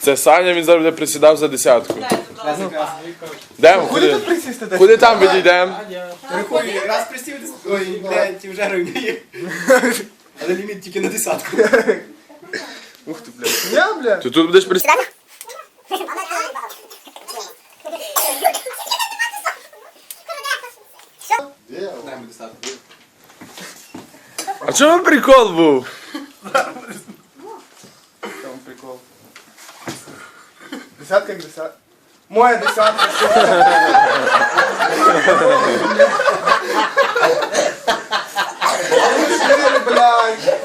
Це Саня, він буде присідав за десятку. Йдемо, куди? Куди там відійдемо? Рахуй, раз присів, ой, блядь, вже рівняє. Але ліміт тільки на десятку. Ух ти, блядь. Я, блядь. Ти тут будеш присідати? Дай мені десятку. А чому прикол був? Там прикол. Десятка як десятка. Моя десятка. Блядь.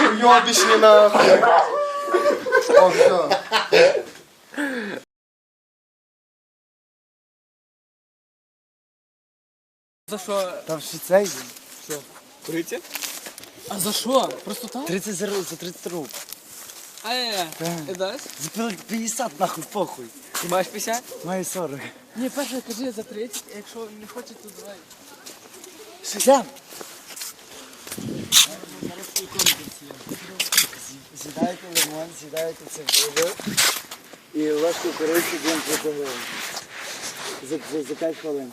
Уйобищні нахуй. О, все. За що? Там ще цей. Курите? А за що? Просто так? 30 за, за 30 рубль. А, е, і? За 50 нахуй похуй. Ти маєш 50? Має 40. Ні, перше кажи за 30, а якщо не хоче, то давай. Сидям. Сідаєте лимон, сідаєте цибулю і ложку кориці будемо 30 гривень. За, за, за 5 хвилин.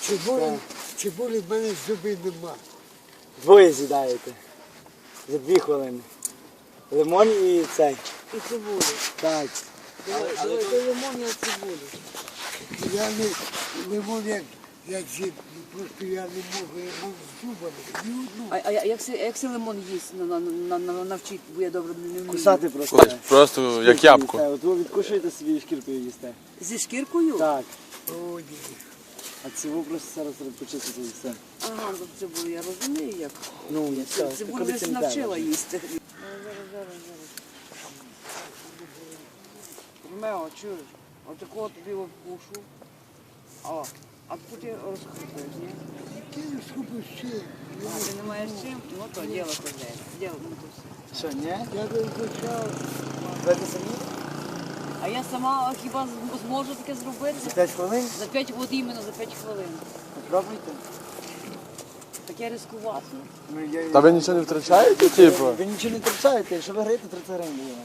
Цибулі, цибулі в мене зубів нема. Двоє з'їдаєте. За 2 хвилини. Лимон і цей. І цибулі. Так. До лимону цибулі. Я не, можу як, як зі, просто я не можу, я можу з зубами. Ні одну. А, а як, це- як це лимон їсть на, на, на, на, навчить, бо я добре не вмію. Кусати просто. Ось, Просто як ябко. Їсте. От ви відкушуєте собі і шкіркою їсте. Зі шкіркою? Так. О, ні. А цього просто зараз треба почистити і все. Ага, ну це було, я розумію як. Ну, все. Це не навчила їсти. Ромео, чуєш? Отакого тобі вкушу. О, а потім розхопуєш, ні? Ти не схопиш ще. А ти не маєш чим? Ну то діло козне. Діло, ну то все. Що, ні? Я би почав. Давайте самі? А я сама хіба зможу таке зробити? За 5 хвилин? За 5, от іменно за 5 хвилин. Попробуйте. Таке ризикувати. Ну, я... Та ви нічого не втрачаєте, типу? Ви нічого не втрачаєте, якщо ви граєте 30 гривень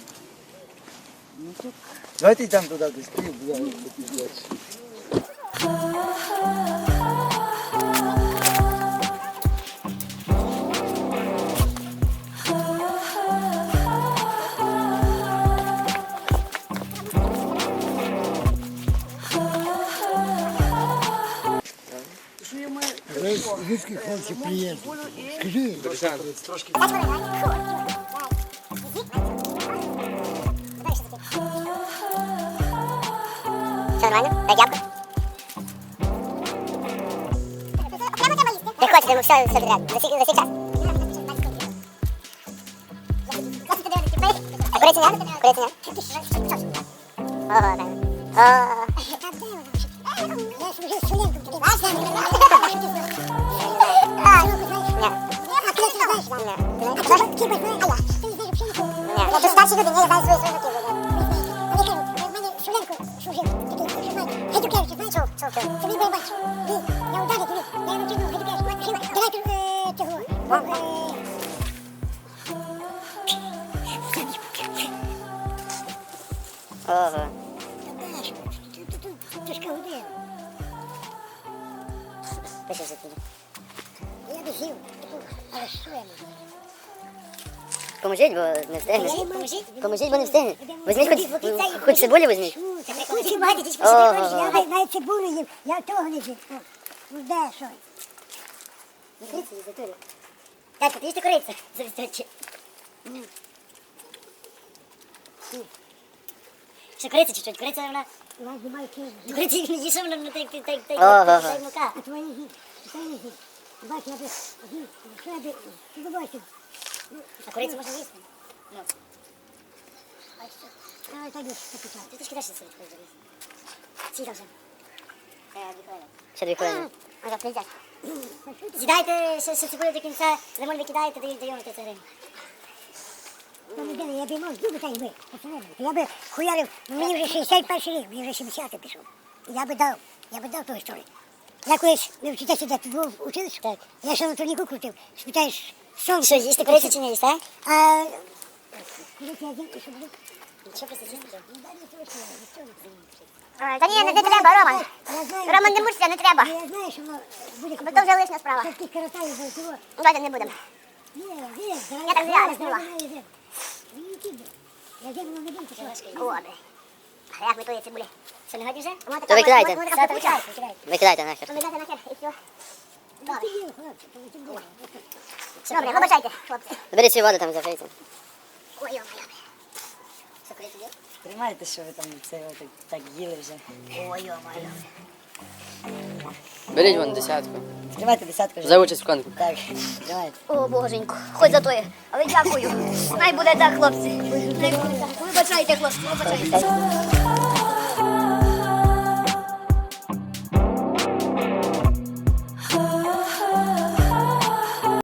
Ну, тут... Давайте йдемо туди, десь пів, туди, туди. Що я маю? Звідки хлопці приїздять? Скажи, Все нормально? Дай дякую. Не хочете, ну все, все підряд. За скільки, за час? А куриці не надо? Куриці не? Ого, так. О. А, ні. Ні. Ну, тут старші люди, ні, я знаю свої свої мотиви. Чув, чув. Ого. Пиши туди. я би з'їв, але що я можу? Поможіть, бо не встигнеш. Поможіть? Бо не встигнеш. Візьміть хоч, хоч цибулі візьміть. Ого. Я навіть- цибулю їм, я того не їм. Ну де що? Татко, ти їсти корицю? Завісточі. Ще кориця чуть-чуть, кориця вона... Я знімаю книгу. Кориці не їше, вона не так, так, так, так, мука. А твої зі, твої зі. Бач, я би, зі, що я би, що би бачив? А корицю можна їсти? Ну, Давай так, так, ти трішки далі сидить, коли заліз. Сідай вже. Е, дві хвилини. Ще дві хвилини. Ага, прийдять. З'їдайте ще, ще цибулю до кінця, лимон викидаєте, даємо даємо 30 гривень. Ну, людина, я би мав зуби так би, пацани. Я би хуярив, мені вже 61 рік, мені вже 70 пішов. Я би дав, я би дав ту історію. Я колись, ви вчитеся, де тут був учились? Я ще на турніку крутив. Спитаєш, що? Що, їсти корицю чи не їсти, а? А? Ну, Та ні, не, не треба, Роман. Я знаю, Роман, не мучся, не треба. я знаю, що буде Бо то вже лишня справа. Коротаю цього. Давайте не будемо. Ні, ні, Я так зря рискнула. Я де воно не буде, що? О. А як ми тої цибулі? Що, не годі вже? То викидайте. Викидайте, викидайте. Викидайте нахер, і все. Добре, вибачайте, хлопці. Заберіть свої води там закрийте. Ой, куди туди? Тримайте, що ви там це так, так їли вже. Ой, йо, моя. Беріть вон десятку. Тримайте десятку вже. За участь в конкурсі. Так, тримайте. О, боженько, хоч за тої. Але дякую. Най буде так, хлопці. Най буде так. Вибачайте, хлопці, вибачайте.